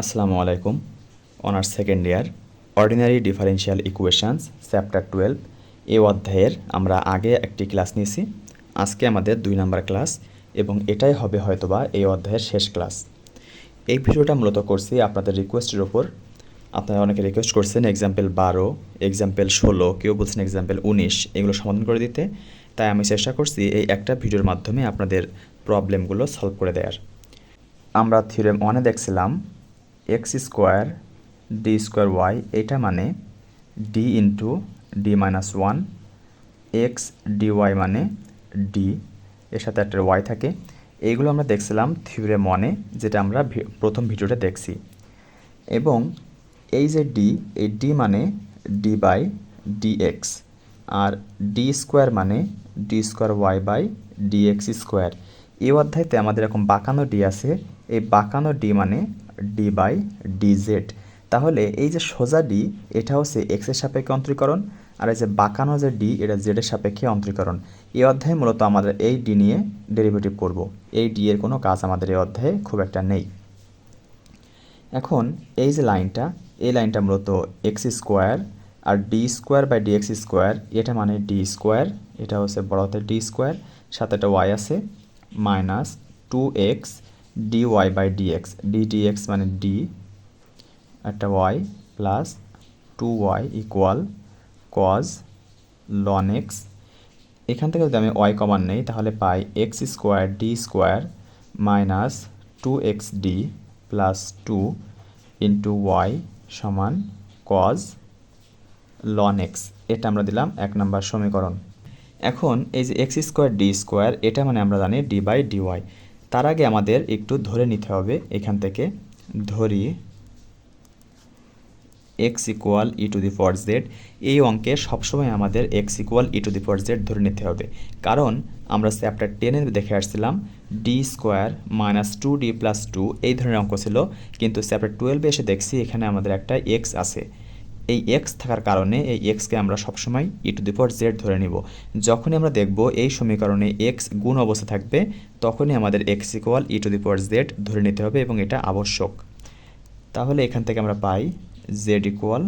আসসালামু আলাইকুম। Honours second year ordinary differential equations chapter twelve এ অধ্যায়ের আমরা আগে একটি ক্লাস নিয়েছি। আজকে আমাদের দুই নাম্বার ক্লাস এবং এটাই হবে হয়তোবা এই অধ্যায়ের শেষ ক্লাস। এই ভিডিওটা মূলত করছি আপনাদের রিকোয়েস্টের ওপর আপনারা অনেকে রিকোয়েস্ট করছেন এক্সাম্পল বারো এক্সাম্পল ষোলো, কেউ বলছেন এক্সাম্পল উনিশ, এগুলো সমাধান করে দিতে। তাই আমি চেষ্টা করছি এই একটা ভিডিওর মাধ্যমে আপনাদের প্রবলেমগুলো সলভ করে দেওয়ার আমরা থিওরেম ওয়ানে দেখছিলাম X square D square Y এটা মানে D into D minus one X D Y মানে ডি এর সাথে একটা ওয়াই থাকে। এইগুলো আমরা দেখছিলাম থিওরেম ওয়ানে যেটা আমরা প্রথম ভিডিওটা দেখছি। এবং এই যে ডি এই ডি মানে ডি বাই ডি এক্স আর ডি স্কোয়ার মানে D square Y by D X square এই অধ্যায়তে আমাদের এরকম বাঁকানো ডি আছে। এই বাঁকানো ডি মানে ডি বাই ডি জেড তাহলে এই যে সোজা ডি এটা হচ্ছে এক্সের সাপেক্ষে অন্তরীকরণ, আর এই যে বাঁকানো যে ডি এটা জেডের সাপেক্ষে অন্তরীকরণ। এই অধ্যায়ে মূলত আমাদের এই ডি নিয়ে ডেরিভেটিভ করব। এই ডি এর কোনো কাজ আমাদের এই অধ্যায়ে খুব একটা নেই। এখন এই যে লাইনটা, এই লাইনটা মূলত X square R D square by D X square এটা মানে ডি স্কোয়ার এটা হচ্ছে বড় ডি স্কোয়ার সাথে একটা ওয়াই আছে minus two X D Y by D X D D X মানে ডি একটা Y plus two Y equal cos ln X এখান থেকে যদি আমি ওয়াই কমান নেই, তাহলে পাই X square D square minus two X D plus two into Y সমান cos ln X এটা আমরা দিলাম এক নম্বর সমীকরণ। এখন এই যে এক্স স্কোয়ার ডি স্কোয়ার এটা মানে আমরা জানি ডি বাই ডি ওয়াই তার আগে আমাদের একটু ধরে নিতে হবে এখান থেকে। ধরি X equal E to the power Z এই অঙ্কে সবসময় আমাদের X equal E to the power Z ধরে নিতে হবে। কারণ আমরা চ্যাপ্টার টেনে দেখে আসছিলাম D square minus two D plus two এই ধরনের অঙ্ক ছিল। কিন্তু চ্যাপ্টার টুয়েলভে এসে দেখছি এখানে আমাদের একটা এক্স আছে। এই এক্স থাকার কারণে এই এক্সকে আমরা সবসময় ই টু দি পাওয়ার জেড ধরে নিব। যখনই আমরা দেখব এই সমীকরণে এক্স গুণ অবস্থা থাকবে, তখনই আমাদের X equal E to the power Z ধরে নিতে হবে এবং এটা আবশ্যক। তাহলে এখান থেকে আমরা পাই জেড ইকুয়াল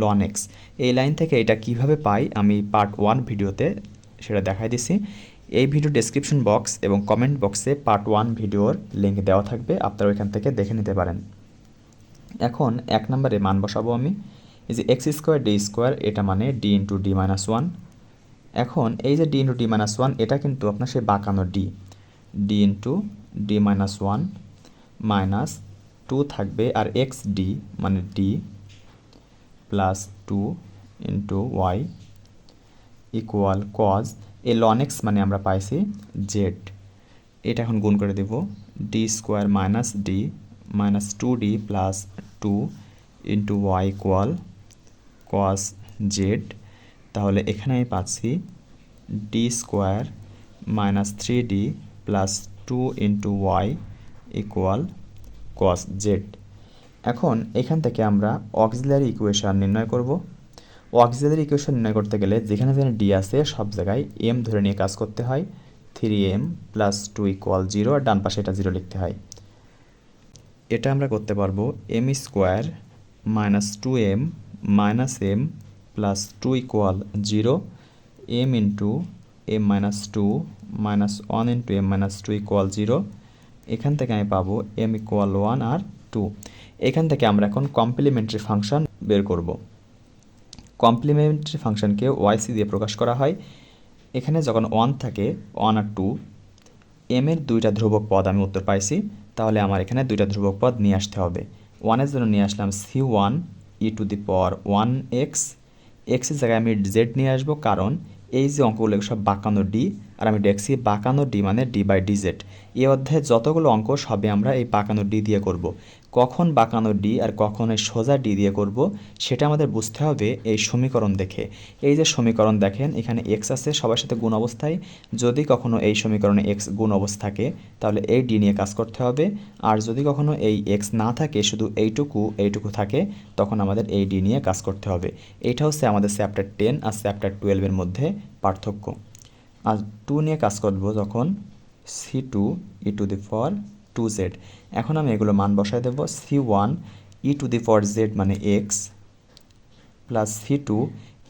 লন এক্স এই লাইন থেকে এটা কীভাবে পাই আমি পার্ট ওয়ান ভিডিওতে সেটা দেখাই দিছি। এই ভিডিও ডেসক্রিপশন বক্স এবং কমেন্ট বক্সে পার্ট ওয়ান ভিডিওর লিঙ্ক দেওয়া থাকবে আপনারা ওইখান থেকে দেখে নিতে পারেন। এখন এক নম্বরে মান বসাবো আমি। এই যে এক্স স্কোয়ার ডি স্কোয়ার এটা মানে D into D minus one এখন এই যে D into D minus one এটা কিন্তু আপনার সেই বাঁকানো D D into D minus one minus two থাকবে, আর এক্স ডি মানে D plus two into Y equal cos এই লন এক্স মানে আমরা পাইছি জেড এটা এখন গুণ করে দেব D square minus D minus two D plus two into Y equal cos Z তাহলে এখানে আমি পাচ্ছি D square minus three D plus two into Y equal cos Z এখন এখান থেকে আমরা অক্সিলারি ইকুয়েশন নির্ণয় করব। অক্সিলারি ইকুয়েশন নির্ণয় করতে গেলে যেখানে যেখানে ডি আছে, সব জায়গায় এম ধরে নিয়ে কাজ করতে হয়। Three M plus two equal zero আর ডান পাশে এটা জিরো লিখতে হয়। এটা আমরা করতে পারব M square minus two M minus M plus two equal zero M into M minus two minus one into M minus two equal zero এখান থেকে আমি পাবো এম ইকুয়াল ওয়ান আর টু এখান থেকে আমরা এখন কমপ্লিমেন্টারি ফাংশন বের করব। কমপ্লিমেন্টারি ফাংশনকে ওয়াইসি দিয়ে প্রকাশ করা হয়। এখানে যখন ওয়ান থাকে ওয়ান আর টু এম এর দুইটা ধ্রুবক পদ আমি উত্তর পাইছি। তাহলে আমার এখানে দুইটা ধ্রুবক পদ নিয়ে আসতে হবে। ওয়ানের জন্য নিয়ে আসলাম C one E to the power one X এক্সের জায়গায় আমি জেড নিয়ে আসব, কারণ এই যে অঙ্কগুলো সব বাঁকানো ডি আর আমি দেখছি বাঁকানো ডি মানে ডি বাই ডি জেড। এই অধ্যায়ে যতগুলো অঙ্ক সবে আমরা এই বাঁকানো ডি দিয়ে করব। কখন বাঁকানো ডি আর কখন এই সোজা ডি দিয়ে করব, সেটা আমাদের বুঝতে হবে এই সমীকরণ দেখে। এই যে সমীকরণ দেখেন, এখানে এক্স আছে, সবার সাথে গুণ অবস্থায়। যদি কখনো এই সমীকরণে এক্স গুণ অবস্থা থাকে, তাহলে এই ডি নিয়ে কাজ করতে হবে। আর যদি কখনো এই এক্স না থাকে, শুধু এইটুকু এইটুকু থাকে, তখন আমাদের এই ডি নিয়ে কাজ করতে হবে। এইটা হচ্ছে আমাদের চ্যাপ্টার টেন আর চ্যাপ্টার টুয়েলভের মধ্যে পার্থক্য। আর টু নিয়ে কাজ করব যখন C two E to the power two Z এখন আমি এগুলো মান বসায় দেবো। C one E to the power Z মানে X plus C two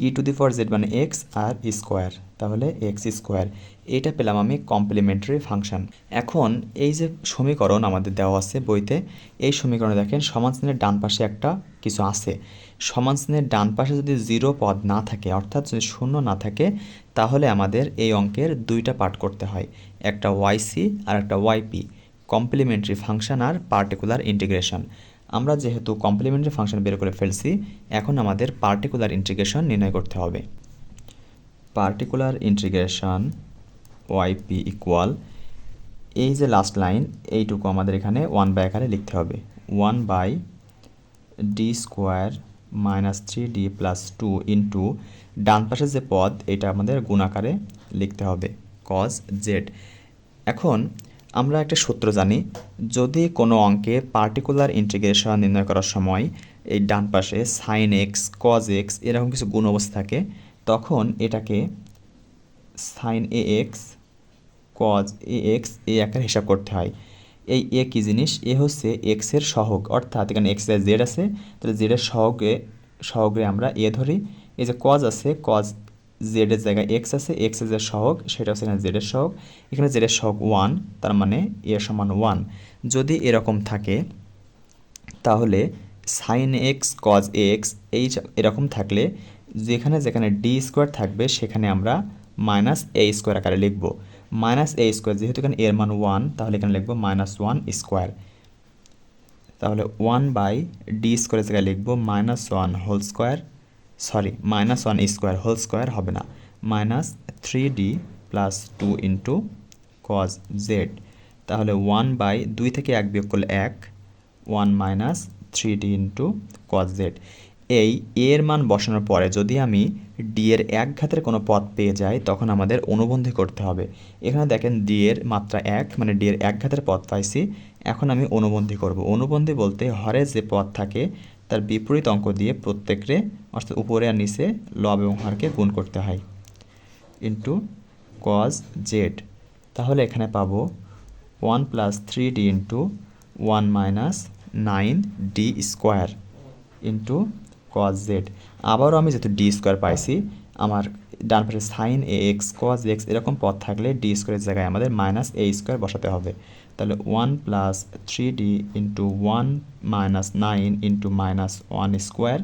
E to the power Z মানে এক্স আর স্কোয়ার তাহলে এক্স স্কোয়ার এইটা পেলাম আমি কমপ্লিমেন্টারি ফাংশন এখন এই যে সমীকরণ আমাদের দেওয়া আছে বইতে, এই সমীকরণে দেখেন চিহ্নের ডান পাশে একটা কিছু আছে। সমান চিহ্নের ডান পাশে যদি জিরো পদ না থাকে, অর্থাৎ যদি শূন্য না থাকে, তাহলে আমাদের এই অঙ্কের দুইটা পার্ট করতে হয়, একটা ওয়াইসি আর একটা ওয়াইপি কমপ্লিমেন্টারি ফাংশন আর পার্টিকুলার ইন্টিগ্রেশন আমরা যেহেতু কমপ্লিমেন্টারি ফাংশন বের করে ফেলছি, এখন আমাদের পার্টিকুলার ইন্টিগ্রেশন নির্ণয় করতে হবে। পার্টিকুলার ইন্টিগ্রেশন ওয়াইপি ইকুয়াল এই যে লাস্ট লাইন এইটুকু আমাদের এখানে ওয়ান বাই আকারে লিখতে হবে। One by D square minus three D plus two into ডান পাশের যে পদ, এটা আমাদের গুণাকারে লিখতে হবে কজ জেড এখন আমরা একটা সূত্র জানি, যদি কোনো অঙ্কে পার্টিকুলার ইন্টিগ্রেশন নির্ণয় করার সময় এই ডান পাশে সাইন এক্স কজ এক্স এরকম কিছু গুণ অবস্থা থাকে, তখন এটাকে sine A X cos A X এ আকারে হিসাব করতে হয়। এই এ জিনিস? এ হচ্ছে এক্সের সহগ। অর্থাৎ এখানে এক্স জেড আছে, তাহলে জেডের সহগে সহগে আমরা এ ধরি। এই যে কজ আছে কজ জেডের জায়গায় এক্স আছে এক্সের যে সহগ, সেটা হচ্ছে এখানে জেডের সহগ। এখানে জেডের সহগ ওয়ান তার মানে এ সমান ওয়ান যদি এরকম থাকে, তাহলে সাইন এক্স কজ এক্স এই এরকম থাকলে যেখানে যেখানে ডি স্কোয়ার থাকবে, সেখানে আমরা মাইনাস এ স্কোয়ার আকারে লিখব। মাইনাস এ স্কোয়ার যেহেতু এখানে এর মান ওয়ান তাহলে এখানে লিখব মাইনাস ওয়ান স্কোয়ার তাহলে ওয়ান বাই ডি স্কোয়ারের জায়গায় লিখব minus one whole square sorry minus one square whole square হবে না। Minus three D plus two into cos Z তাহলে ওয়ান বাই দুই থেকে এক বিয়োগ করলে এক one minus three D into cos Z এই এ এর মান বসানোর পরে যদি আমি ডি এর এক ঘাতের কোনো পদ পেয়ে যাই, তখন আমাদের অনুবন্ধী করতে হবে। এখানে দেখেন ডি এর মাত্রা এক মানে ডি এর এক ঘাতের পদ পাইছি। এখন আমি অনুবন্ধী করব। অনুবন্ধী বলতে হরে যে পদ থাকে, তার বিপরীত অঙ্ক দিয়ে প্রত্যেকরে, অর্থাৎ উপরে আর নিচে লব এবং হরকে গুণ করতে হয়। ইন্টু কজ জেড তাহলে এখানে পাবো one plus three D into one minus nine D square into cos Z আবারও আমি যেহেতু ডি স্কোয়ার পাইছি, আমার ডান পাশে sine A X cos X এরকম পদ থাকলে ডি স্কোয়ারের জায়গায় আমাদের মাইনাস এ স্কোয়ার বসাতে হবে। তাহলে one plus three D into one minus nine into minus one square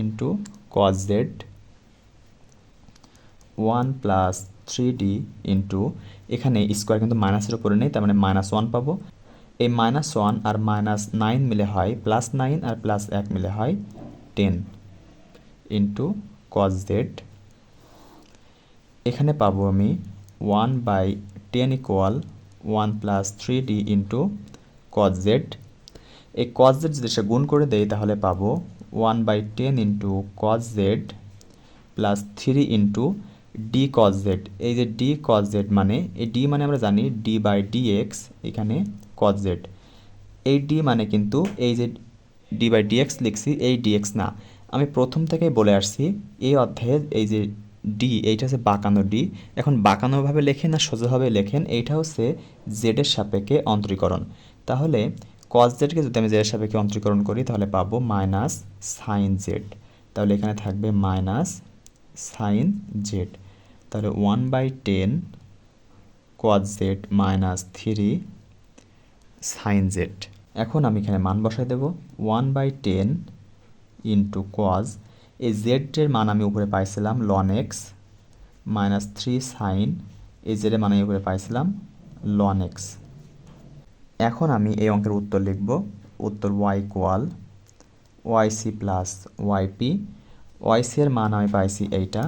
into cos Z one plus three D into এখানে স্কোয়ার কিন্তু মাইনাসের উপরে নেই, তার মানে মাইনাস ওয়ান পাবো। এই মাইনাস ওয়ান আর মাইনাস নাইন মিলে হয় প্লাস নাইন আর প্লাস এক মিলে হয়। টেন ইন্টু কজ জেড এখানে পাবো আমি one by ten equal one plus three D into cos Z এই কজ জেড যদি সে গুণ করে দেয়, তাহলে পাবো one by ten into cos Z plus three into D cos Z এই যে ডি কজ জেড মানে এই ডি মানে আমরা জানি ডি বাই ডি এক্স এখানে কজ জেড এই ডি মানে কিন্তু এই যে ডি বাই ডিএক্স লিখছি, এই ডিএক্স না। আমি প্রথম থেকেই বলে আসছি, এই অধ্যায়ে এই যে ডি এইটা হচ্ছে বাঁকানো ডি এখন বাঁকানোভাবে লেখেন না সোজাভাবে লেখেন, এইটা হচ্ছে জেডের সাপেক্ষে অন্তরীকরণ। তাহলে কজ জেডকে যদি আমি জেডের সাপেক্ষে অন্তরীকরণ করি, তাহলে পাবো মাইনাস সাইন জেড তাহলে এখানে থাকবে মাইনাস সাইন জেড তাহলে one by ten cos Z minus three sine Z এখন আমি এখানে মান বসাই দেব। One by ten into cos এই জেডের মান আমি উপরে পাইছিলাম ln X minus three sine এই জেডের মান আমি উপরে পাইছিলাম লন এক্স এখন আমি এই অঙ্কের উত্তর লিখব। উত্তর Y equal Y C plus YP Y C এর মান আমি পাইছি এইটা।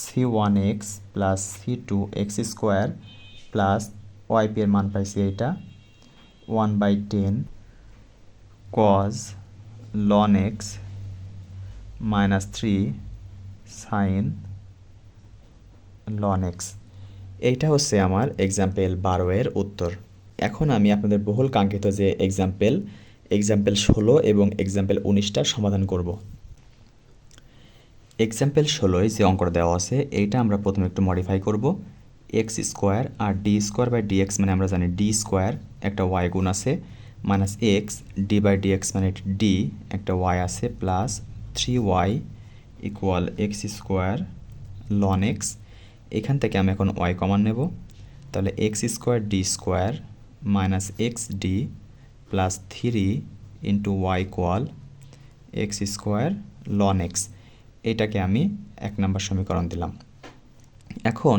C one X plus C two X square plus YP এর মান পাইছি এইটা। One by ten cos ln X minus three sine ln X এইটা হচ্ছে আমার এক্সাম্পল বারো এর উত্তর। এখন আমি আপনাদের বহুল কাঙ্ক্ষিত যে এক্সাম্পল এক্সাম্পল ষোলো এবং এক্সাম্পল উনিশটা সমাধান করব। এক্সাম্পল ষোলোয় যে অঙ্কটা দেওয়া আছে, এইটা আমরা প্রথমে একটু মডিফাই করব। X square R D square by D X মানে আমরা জানি ডি স্কোয়ার একটা ওয়াই গুণ আছে minus X D by D X মানে ডি একটা ওয়াই আছে plus three Y equal X square ln X এখান থেকে আমি এখন ওয়াই কমান নেব। তাহলে X square D square minus X D plus three into Y equal X square ln X এটাকে আমি এক নম্বর সমীকরণ দিলাম। এখন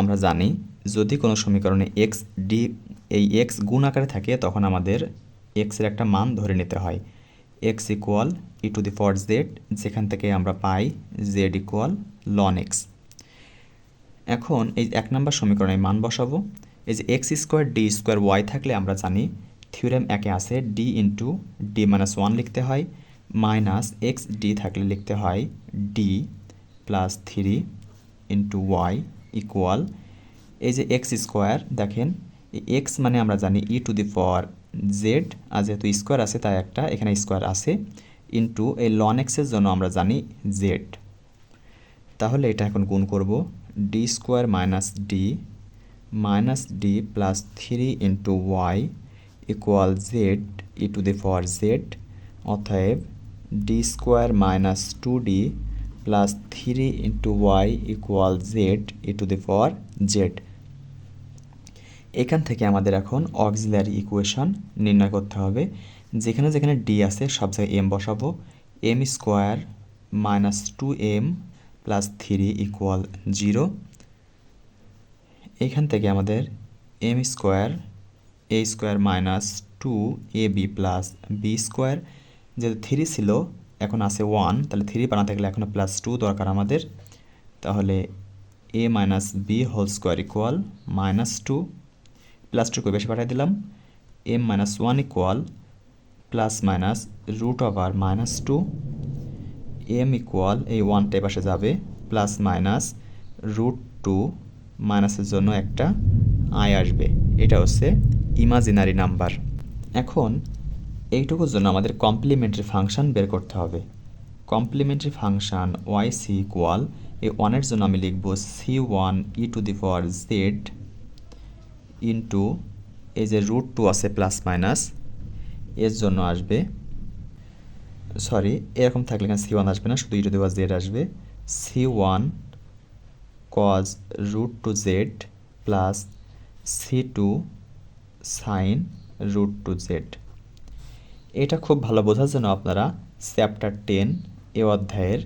আমরা জানি, যদি কোনো সমীকরণে এক্স ডি এই এক্স গুণ আকারে থাকে, তখন আমাদের এক্সের একটা মান ধরে নিতে হয়। X equal E to the power Z যেখান থেকে আমরা পাই জেড ইকুয়াল লন এক্স এখন এই এক নম্বর সমীকরণে মান বসাবো। এই যে X square D square Y থাকলে আমরা জানি থিওরেম একে আছে D into D minus one লিখতে হয় মাইনাস এক্স ডি থাকলে লিখতে হয় D plus three into Y equal এই যে এক্স স্কোয়ার দেখেন এক্স মানে আমরা জানি E to the power Z আর যেহেতু স্কোয়ার আছে, তাই একটা এখানে স্কোয়ার আছে ইন্টু এই লন এক্সের জন্য আমরা জানি জেড তাহলে এটা এখন গুণ করব D square minus D minus D plus three into Y equal Z E to the power Z অতএব D square minus two D plus three into Y equal Z E to the power Z এখান থেকে আমাদের এখন auxiliary equation নির্ণয় করতে হবে। যেখানে যেখানে ডি আছে, সব জায়গায় এম বসাবো। M square minus two M plus three equal zero এখান থেকে আমাদের M square A square minus two A B plus B square যেহেতু থ্রি ছিল এখন আছে ওয়ান তাহলে থ্রি বানাতে গেলে এখনও প্লাস টু দরকার আমাদের। তাহলে A minus B whole square equal minus two plus two বেশি পাঠিয়ে দিলাম। M minus one equal plus minus root over minus two M equal এই ওয়ানটা পাশে যাবে প্লাস মাইনাস রুট টু মাইনাসের জন্য একটা আয় আসবে। এটা হচ্ছে ইমাজিনারি নাম্বার এখন এইটুকুর জন্য আমাদের কমপ্লিমেন্টারি ফাংশান বের করতে হবে। Complementary function Y C equal এই ওয়ানের জন্য আমি লিখব C one E to the power Z into এই যে রুট টু আছে প্লাস মাইনাস এর জন্য আসবে সরি এরকম থাকলে এখানে সি ওয়ান আসবে না? শুধু E to the power Z আসবে। C one cos root two Z plus C two sine root two Z এটা খুব ভালো বোঝার জন্য আপনারা চ্যাপ্টার টেন এ অধ্যায়ের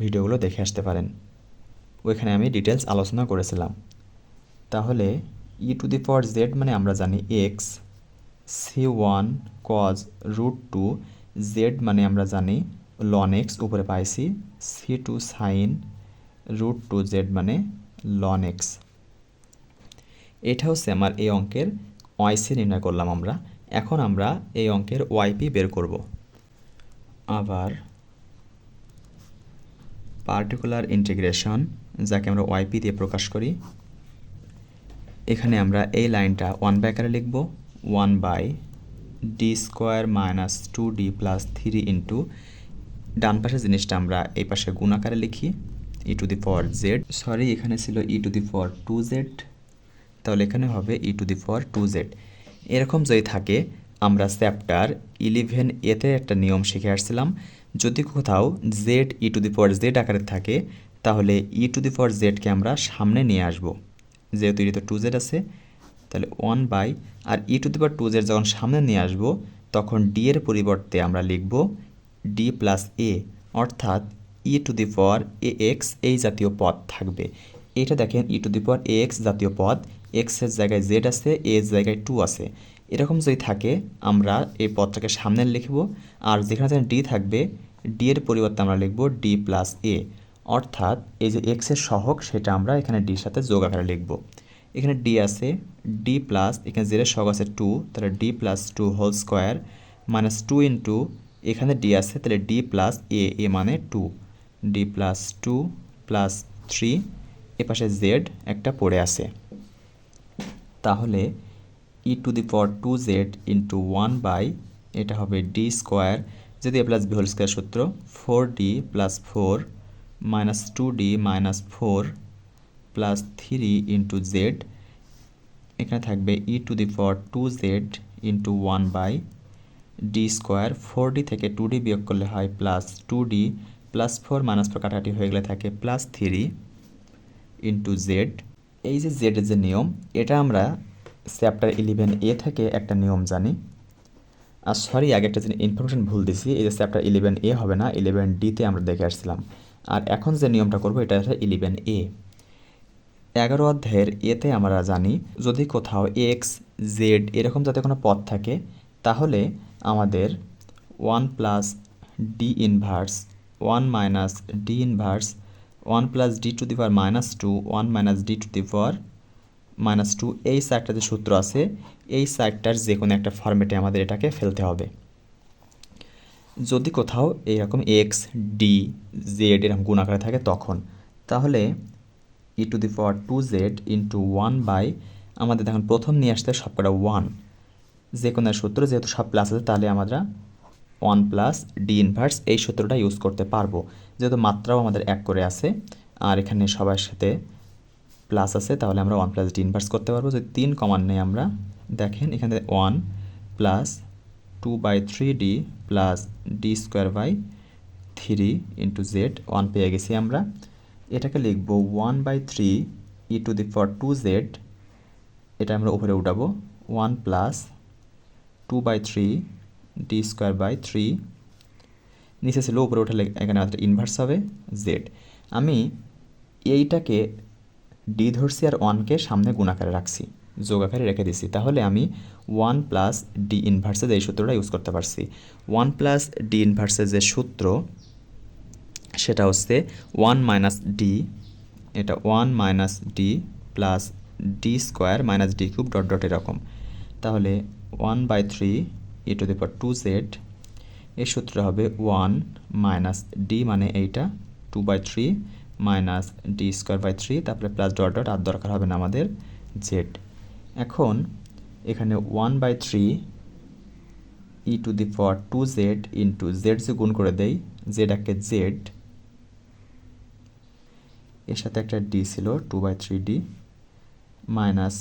ভিডিওগুলো দেখে আসতে পারেন। ওইখানে আমি ডিটেলস আলোচনা করেছিলাম। তাহলে ই টু দি পাওয়ার জেড মানে আমরা জানি X C one cos root two Z মানে আমরা জানি লন এক্স উপরে পাইছি C two sine root two Z মানে লন এক্স এটা হচ্ছে আমার এই অঙ্কের ওয়াইসি নির্ণয় করলাম আমরা। এখন আমরা এই অঙ্কের ওয়াইপি বের করব। আবার পার্টিকুলার ইন্টিগ্রেশন যাকে আমরা ওয়াইপি দিয়ে প্রকাশ করি। এখানে আমরা এই লাইনটা ওয়ান বাই আকারে লিখব। One by D square minus two D plus three into ডান পাশের জিনিসটা আমরা এই পাশে গুণ আকারে লিখি। E to the power Z sorry এখানে ছিল E to the power two Z তাহলে এখানে হবে E to the power two Z এরকম যদি থাকে, আমরা চ্যাপ্টার ইলেভেন এতে একটা নিয়ম শিখে আসছিলাম। যদি কোথাও Z E to the power Z আকারে থাকে, তাহলে ই টু দি ফর জেডকে আমরা সামনে নিয়ে আসব। যেহেতু এটা টু জেড আছে, তাহলে one by R E to the power two Z যখন সামনে নিয়ে আসব, তখন ডি এর পরিবর্তে আমরা লিখব ডি প্লাস এ অর্থাৎ E to the power A X এই জাতীয় পদ থাকবে। এটা দেখেন E to the power A X জাতীয় পদ এক্সের জায়গায় জেড আছে এর জায়গায় টু আছে। এরকম যদি থাকে, আমরা এই পদটাকে সামনে লিখব, আর যেখানে যেখানে ডি থাকবে ডি এর পরিবর্তে আমরা লিখব ডি প্লাস এ অর্থাৎ এই যে এক্সের সহক সেটা আমরা এখানে ডির সাথে যোগ আকারে লিখব। এখানে ডি আছে ডি প্লাস এখানে জেডের সহগ আছে টু তাহলে D plus two whole square minus two into এখানে ডি আছে, তাহলে ডি প্লাস এ এ মানে two D plus two plus three এ পাশে জেড একটা পড়ে আছে। তাহলে E to the power two Z into one by এটা হবে ডি স্কোয়ার যদি A plus B whole square সূত্র four D plus four minus two D minus four plus three into Z এখানে থাকবে E to the power two Z into one by D square four D থেকে two D বিয়োগ করলে হয় plus two D plus four minus four কাটাকাটি হয়ে গেলে থাকে প্লাস থ্রি ইন্টু জেড এই যে জেডের যে নিয়ম, এটা আমরা চ্যাপ্টার ইলেভেন এ থেকে একটা নিয়ম জানি। আর সরি আগে একটা জিনিস ইনফরমেশন ভুল দিছি, এই যে চ্যাপ্টার ইলেভেন এ হবে না ইলেভেন ডিতে আমরা দেখে আসছিলাম। আর এখন যে নিয়মটা করব, এটা হচ্ছে ইলেভেন এ এগারো অধ্যায়ের এতে আমরা জানি, যদি কোথাও এক্স জেড এরকম যাতে কোনো পথ থাকে, তাহলে আমাদের one plus D inverse one minus D inverse one plus D to the power minus two one minus D to the power minus two এই সাইডটা যে সূত্র আছে, এই সাইডটার যে কোনো একটা ফর্মেটে আমাদের এটাকে ফেলতে হবে। যদি কোথাও এইরকম এক্স ডি জেড এরকম গুণ আকারে থাকে তখন, তাহলে E to the power two Z into one by আমাদের দেখুন প্রথম নিয়ে আসতে সবকটা ওয়ান যে কোনো সূত্র যেহেতু সব প্লাস আছে, তাহলে আমরা ওয়ান প্লাস ডি ইনভার্স এই সূত্রটা ইউজ করতে পারব। যেহেতু মাত্রাও আমাদের এক করে আছে, আর এখানে সবার সাথে প্লাস আছে, তাহলে আমরা ওয়ান প্লাস ডি ইনভার্স করতে পারব। যদি তিন কমান নেই আমরা, দেখেন এখানে one plus two by three D plus D square by three into Z one পেয়ে গেছি আমরা। এটাকে লিখব one by three E to the power two Z এটা আমরা উপরে উঠাবো। One plus two by three D square by three নিচে ছিল, উপরে উঠালে এখানে আমাদের ইনভার্স হবে জেড আমি এইটাকে ডি ধরছি আর ওয়ানকে সামনে গুণাকারে রাখছি যোগ আকারে রেখে দিছি। তাহলে আমি ওয়ান প্লাস ডি ইনভার্সের এই সূত্রটা ইউজ করতে পারছি। ওয়ান প্লাস ডি ইনভার্সের যে সূত্র, সেটা হচ্ছে ওয়ান মাইনাস ডি এটা one minus D plus D square minus D cube dot dot এরকম। তাহলে one by three E to the power two Z এর সূত্র হবে ওয়ান মাইনাস ডি মানে এইটা, two by three minus D square by three, তারপরে plus dot dot, আর দরকার হবে না আমাদের জেড। এখন এখানে one by three E to the power two Z into Z যে গুণ করে দেই, জেড একে জেড, এর সাথে একটা ডি ছিল two by three D, minus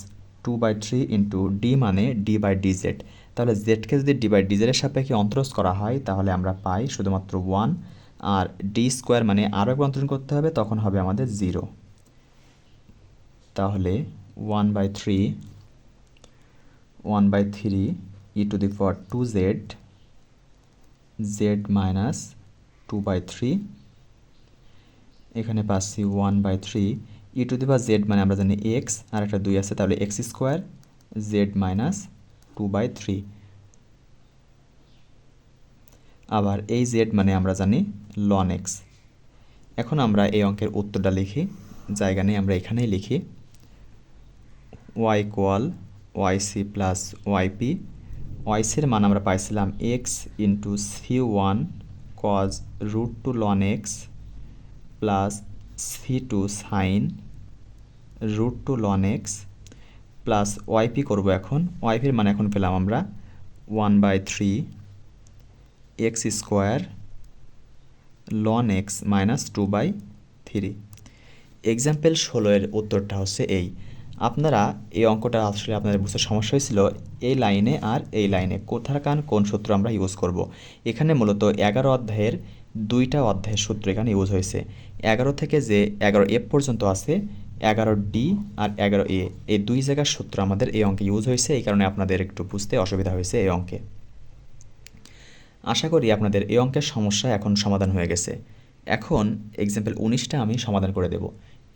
two by three into D মানে ডি বাই ডি জেড। তাহলে জেডকে যদি ডি বাই ডিজেডের সাপেক্ষে অন্তরজ করা হয়, তাহলে আমরা পাই শুধুমাত্র ওয়ান আর ডি স্কোয়ার মানে আরও একবার অন্তরণ করতে হবে, তখন হবে আমাদের জিরো তাহলে one by three one by three E to the power two Z Z minus two by three এখানে পাচ্ছি one by three E to the power Z মানে আমরা জানি এক্স আর একটা দুই আছে, তাহলে X square Z minus two by three আবার এই জেড মানে আমরা জানি লন এক্স এখন আমরা এই অঙ্কের উত্তরটা লিখি। জায়গা নেই, আমরা এখানেই লিখি। Y equal Y C plus Y P ওয়াইসির মান আমরা পাইছিলাম X into C one cos root two ln X plus C two sine root two ln X plus Y P করব এখন। ওয়াইপির মান এখন পেলাম আমরা one by three X square ln X minus two by three example ষোলো এর উত্তরটা হচ্ছে এই। আপনারা এই অঙ্কটা আসলে আপনাদের বুঝতে সমস্যা হয়েছিল। এই লাইনে আর এই লাইনে কোথার কান কোন সূত্র আমরা ইউজ করব। এখানে মূলত এগারো অধ্যায়ের দুইটা অধ্যায়ের সূত্র এখানে ইউজ হয়েছে। এগারো থেকে যে এগারো এফ পর্যন্ত আছে এগারো ডি আর এগারো এ এই দুই জায়গার সূত্র আমাদের এই অঙ্কে ইউজ হয়েছে, এই কারণে আপনাদের একটু বুঝতে অসুবিধা হয়েছে এই অঙ্কে। আশা করি আপনাদের এই অঙ্কের সমস্যা এখন সমাধান হয়ে গেছে। এখন এক্সাম্পল উনিশটা আমি সমাধান করে দেব।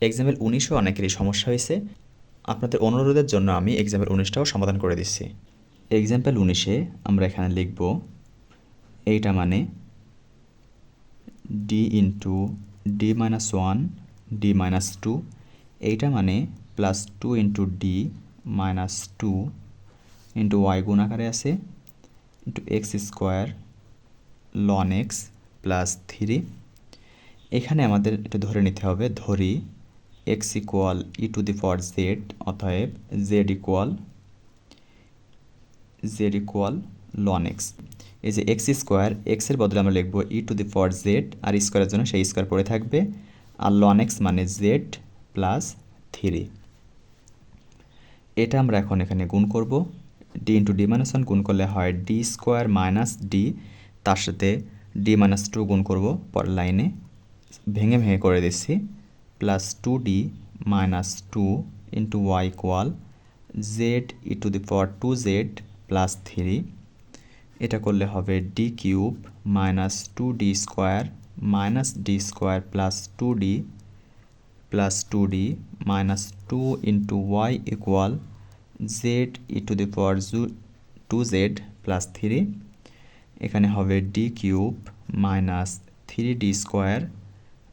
এক্সাম্পল উনিশও অনেকেরই সমস্যা হয়েছে। আপনাদের অনুরোধের জন্য আমি এক্সাম্পল উনিশটাও সমাধান করে দিচ্ছি। এক্সাম্পল উনিশে আমরা এখানে লিখব, এইটা মানে D into D minus one D minus two এইটা মানে plus two into D minus two into Y গুণ আকারে আছে into X square ln X plus three এখানে আমাদের এটা ধরে নিতে হবে, ধরি X equal E to the power Z অতএব Z equal Z equal ln X এই যে এক্স স্কোয়ার এক্সের বদলে আমরা লিখব E to the power Z আর স্কোয়ারের জন্য সেই স্কোয়ার পড়ে থাকবে। আর লন এক্স মানে জেড প্লাস থ্রি এটা আমরা এখন এখানে গুণ করব। D into D minus one গুণ করলে হয় ডি স্কোয়ার মাইনাস ডি তার সাথে ডি মাইনাস টু গুণ করব পরের লাইনে ভেঙে ভেঙে করে দিচ্ছি। Plus two D minus two into Y equal Z E to the power two Z plus three এটা করলে হবে D cube minus two D square minus D square plus two D plus two D minus two into Y equal Z E to the power zoo two Z plus three এখানে হবে D cube minus three D square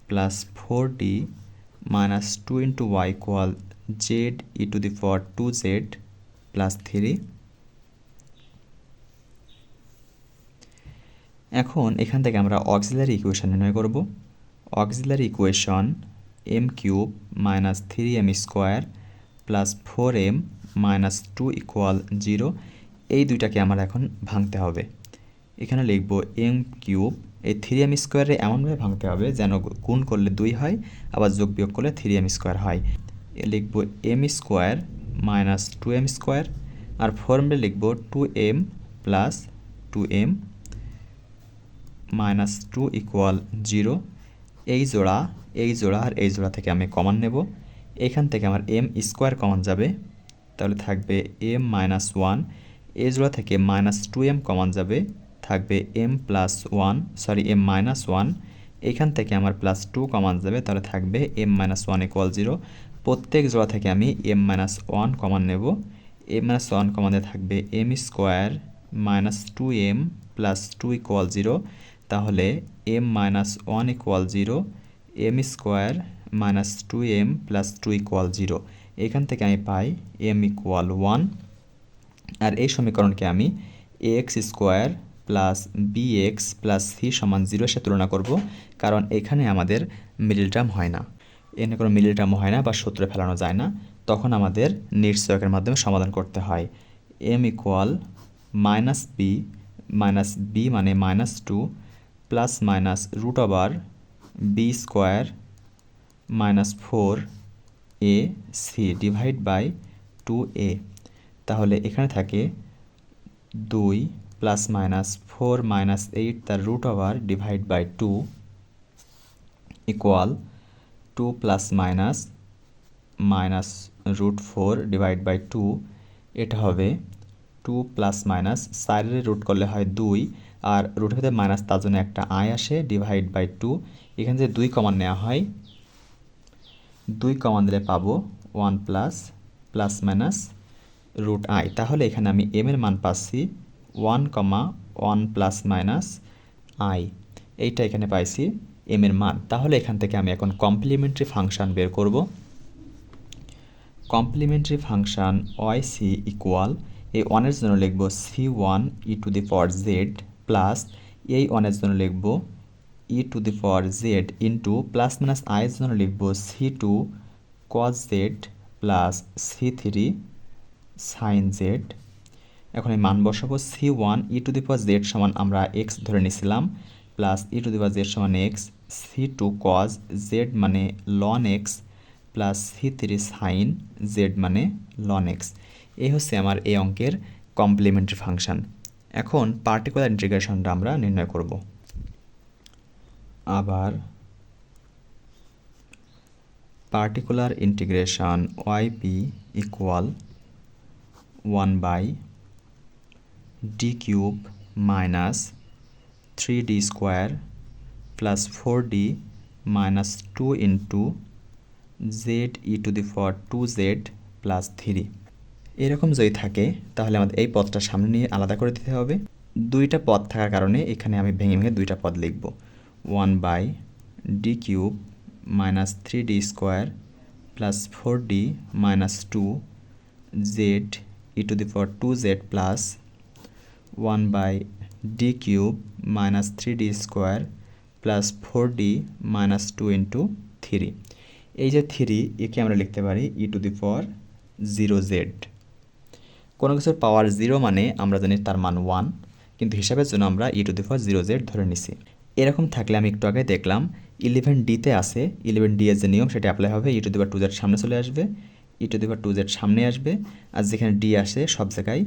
plus four D minus two into Y equal Z E to the power two Z plus three এখন এখান থেকে আমরা auxiliary equation নির্ণয় করব। Auxiliary equation M cube minus three M square plus four M minus two equal zero এই দুইটাকে আমার এখন ভাঙতে হবে। এখানে লিখব এম কিউব এই থ্রি এম স্কোয়ারে এমনভাবে ভাঙতে হবে যেন গুণ করলে দুই হয়, আবার যোগ বিয়োগ করলে থ্রি এম স্কোয়ার হয়। এ লিখব M square minus two M square আর ফর্মে লিখব two M plus two M minus two equal zero এই জোড়া এই জোড়া আর এই জোড়া থেকে আমি কমান নেব। এখান থেকে আমার এম স্কোয়ার কমান যাবে। তাহলে থাকবে এম মাইনাস ওয়ান এই জোড়া থেকে মাইনাস টু এম কমান যাবে। থাকবে M plus one sorry M minus one এখান থেকে আমার প্লাস টু কমান যাবে। তাহলে থাকবে M minus one equal zero প্রত্যেক জোড়া থেকে আমি এম মাইনাস ওয়ান কমান নেব। এম মাইনাস ওয়ান কমনে থাকবে M square minus two M plus two equal zero তাহলে M minus one equal zero M square minus two M plus two equal zero এখান থেকে আমি পাই এম ইকুয়াল ওয়ান আর এই সমীকরণকে আমি A X square plus B X plus C সমান জিরোর সাথে তুলনা করব, কারণ এখানে আমাদের মিডিল টার্ম হয় না। এখানে কোনো মিডিল টার্ম হয় না বা সূত্রে ফেলানো যায় না। তখন আমাদের নিশ্চয়কের মাধ্যমে সমাধান করতে হয়। M equal minus B minus B মানে minus two plus minus root over B square minus four A C divide by two A তাহলে এখানে থাকে দুই plus minus four minus eight তার root over divide by two equal two plus minus minus root four divide by two এটা হবে two plus minus সাইডের root করলে হয় দুই। আর রুটের ভিতরে মাইনাস তার জন্য একটা আয় আসে ডিভাইড বাই টু এখানে যে দুই কমান নেওয়া হয়, দুই কমান দিলে পাবো one plus plus minus root I তাহলে এখানে আমি এম এর মান পাচ্ছি one comma one plus minus I এইটা এখানে পাইছি এম এর মান। তাহলে এখান থেকে আমি এখন কমপ্লিমেন্টারি ফাংশান বের করব। Complementary function Y C equal এই ওয়ানের জন্য লিখব C one E to the power Z plus এই ওয়ানের জন্য লিখব E to the power Z into plus minus আইয়ের জন্য লিখব C two cos Z plus C three sine Z. এখন এই মান বসাবো C one E to the power Z সমান আমরা এক্স ধরে নিয়েছিলাম plus E to the power Z সমান X, C two cos Z মানে ln X plus C three sine Z মানে লন এক্স। এই হচ্ছে আমার এই অঙ্কের কমপ্লিমেন্টারি ফাংশন এখন পার্টিকুলার ইন্টিগ্রেশনটা আমরা নির্ণয় করব। আবার particular integration Y P equal one by D cube minus three D square plus four D minus two into Z E to the power two Z plus three এরকম যদি থাকে, তাহলে আমাদের এই পদটা সামনে নিয়ে আলাদা করে দিতে হবে। দুইটা পদ থাকার কারণে এখানে আমি ভেঙে ভেঙে দুইটা পদ লিখব। One by D cube minus three D square plus four D minus two Z E to the power two Z plus one by D cube minus three D square plus four D minus two into three. এই যে three, একে আমরা লিখতে পারি E to the power zero Z. কোনো কিছুর power zero মানে আমরা জানি তার মান ওয়ান কিন্তু হিসাবের জন্য আমরা E to the power zero Z ধরে নিছি। এরকম থাকলে আমি একটু আগে দেখলাম ইলেভেন ডিতে আছে ইলেভেন ডি এর যে নিয়ম সেটা অ্যাপ্লাই হবে E to the power two Z সামনে চলে আসবে E to the power two Z সামনে আসবে, আর যেখানে ডি আসে সব জায়গায়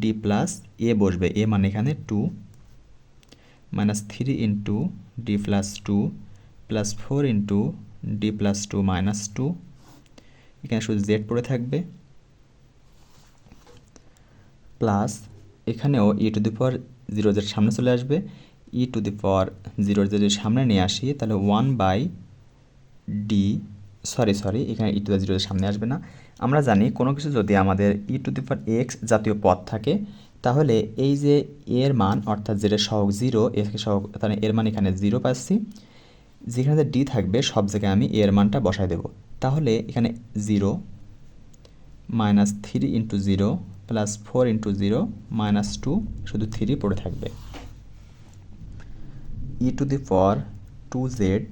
ডি প্লাস এ বসবে। এ মানে এখানে two minus three into D plus two plus four into D plus two minus two এখানে শুধু জেড পড়ে থাকবে। প্লাস এখানেও E to the power zero Z সামনে চলে আসবে। ই টু দি পাওয়ার জিরো যদি সামনে নিয়ে আসি, তাহলে one by D sorry sorry এখানে ই টু দ্য জিরো সামনে আসবে না। আমরা জানি কোনো কিছু যদি আমাদের ই টু দি পাওয়ার এক্স জাতীয় পদ থাকে, তাহলে এই যে এর মান, অর্থাৎ যেটা সহগ জিরো এর সহগ, তাহলে এর মান এখানে জিরো পাচ্ছি। যেখানে যে ডি থাকবে, সব জায়গায় আমি এর মানটা বসাই দেব। তাহলে এখানে zero minus three into zero plus four into zero minus two শুধু থ্রি পড়ে থাকবে। E to the power two Z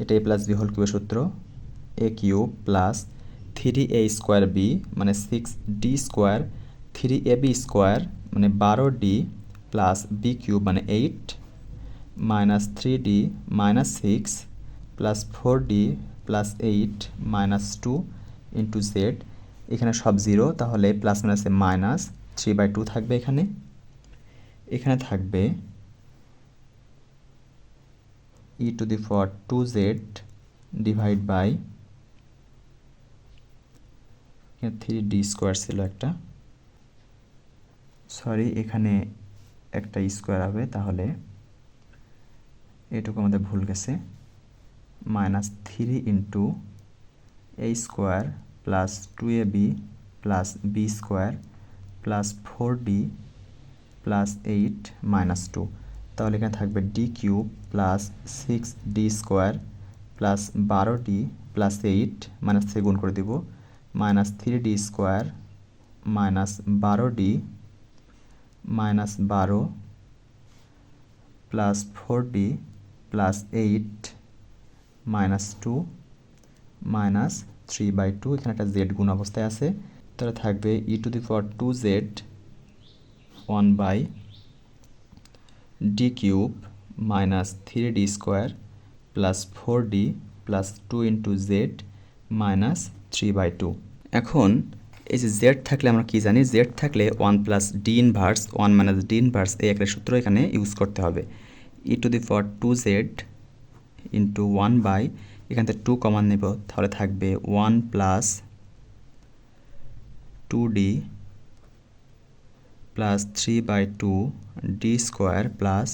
এটা এ প্লাস বি হোল কিউবের সূত্র A cube plus three A square B মানে six D square three A B square মানে বারো D plus B cube মানে eight minus three D minus six plus four D plus eight minus two into Z এখানে সব zero তাহলে plus মাইনাসে minus three by two থাকবে এখানে। এখানে থাকবে E to the power two Z divide by three D square ছিল একটা। সরি এখানে একটা স্কোয়ার হবে, তাহলে এটুকু আমাদের ভুল গেছে। Minus three into A square plus two A B plus B square plus four D plus eight minus two তাহলে এখানে থাকবে D cube plus six D square plus বারো D plus eight minus three গুণ করে দিব। Minus three D square minus বারো D minus বারো plus four D plus eight minus two minus three by two এখানে একটা জেড গুণ অবস্থায় আছে। তাহলে থাকবে E to the power two Z one by D cube minus three D square plus four D plus two into Z minus three by two এখন এই যে জেড থাকলে আমরা কি জানি? জেড থাকলে one plus D inverse one minus D inverse এই একটা সূত্র এখানে ইউজ করতে হবে। E to the four two Z into one by এখান থেকে টু কমান নেব। তাহলে থাকবে one plus two D plus three by two D square plus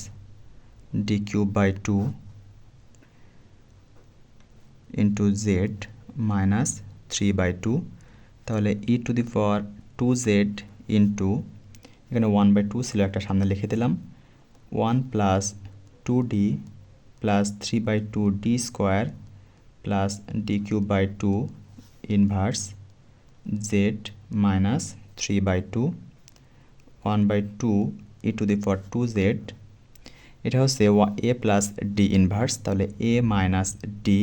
D cube by two into Z minus three by two তাহলে e to the power two Z into এখানে one by two ছিল একটা, সামনে লিখে দিলাম। One plus two D plus three by two D square plus D cube by two inverse Z minus three by two one by two e to the power two Z এটা হচ্ছে এ plus D inverse তাহলে A minus D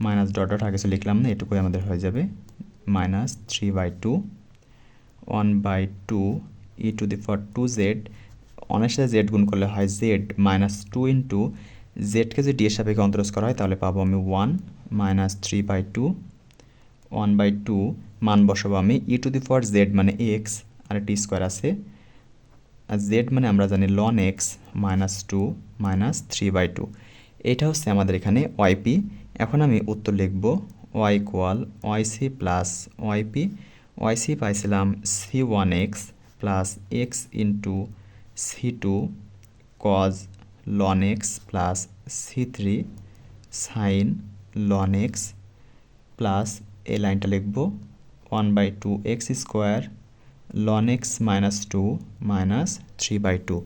minus dot dot আগে লিখলাম না, এটুকুই আমাদের হয়ে যাবে minus three by two one by two e to the four two Z অনেক সাথে জেড গুণ করলে হয় জেড মাইনাস টু ইন্টু জেডকে যদি ডি এর সাপেক্ষে অন্তরজ করা হয়, তাহলে পাবো আমি one minus three by two one by two মান বসাবো আমি e to the four Z মানে এক্স আর টি স্কোয়ার আছে। আর জেড মানে আমরা জানি ln X minus two minus three by two এটা হচ্ছে আমাদের এখানে ওয়াইপি এখন আমি উত্তর লিখব Y equal Y C plus YP Y C পাইছিলাম C one X plus X into C two cos ln X plus C three sine ln X plus এই লাইনটা লিখব one by two X square ln X minus two minus three by two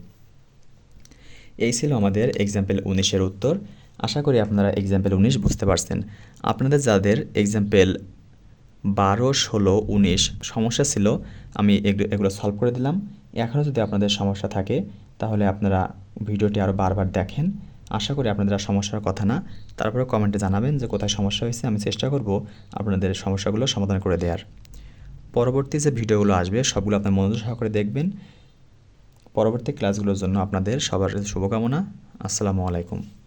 এই ছিল আমাদের example উনিশের উত্তর। আশা করি আপনারা এক্সাম্পল উনিশ বুঝতে পারছেন। আপনাদের যাদের এক্সাম্পল বারো, ষোলো, উনিশ সমস্যা ছিল, আমি এগুলো সলভ করে দিলাম। এখনও যদি আপনাদের সমস্যা থাকে, তাহলে আপনারা ভিডিওটি আরও বারবার দেখেন। আশা করি আপনাদের আর সমস্যার কথা না। তারপরে কমেন্টে জানাবেন যে কোথায় সমস্যা হয়েছে, আমি চেষ্টা করব আপনাদের সমস্যাগুলো সমাধান করে দেওয়ার পরবর্তী যে ভিডিওগুলো আসবে, সবগুলো আপনার মনোযোগ সহকারে দেখবেন। পরবর্তী ক্লাসগুলোর জন্য আপনাদের সবার শুভকামনা। আসসালামু আলাইকুম।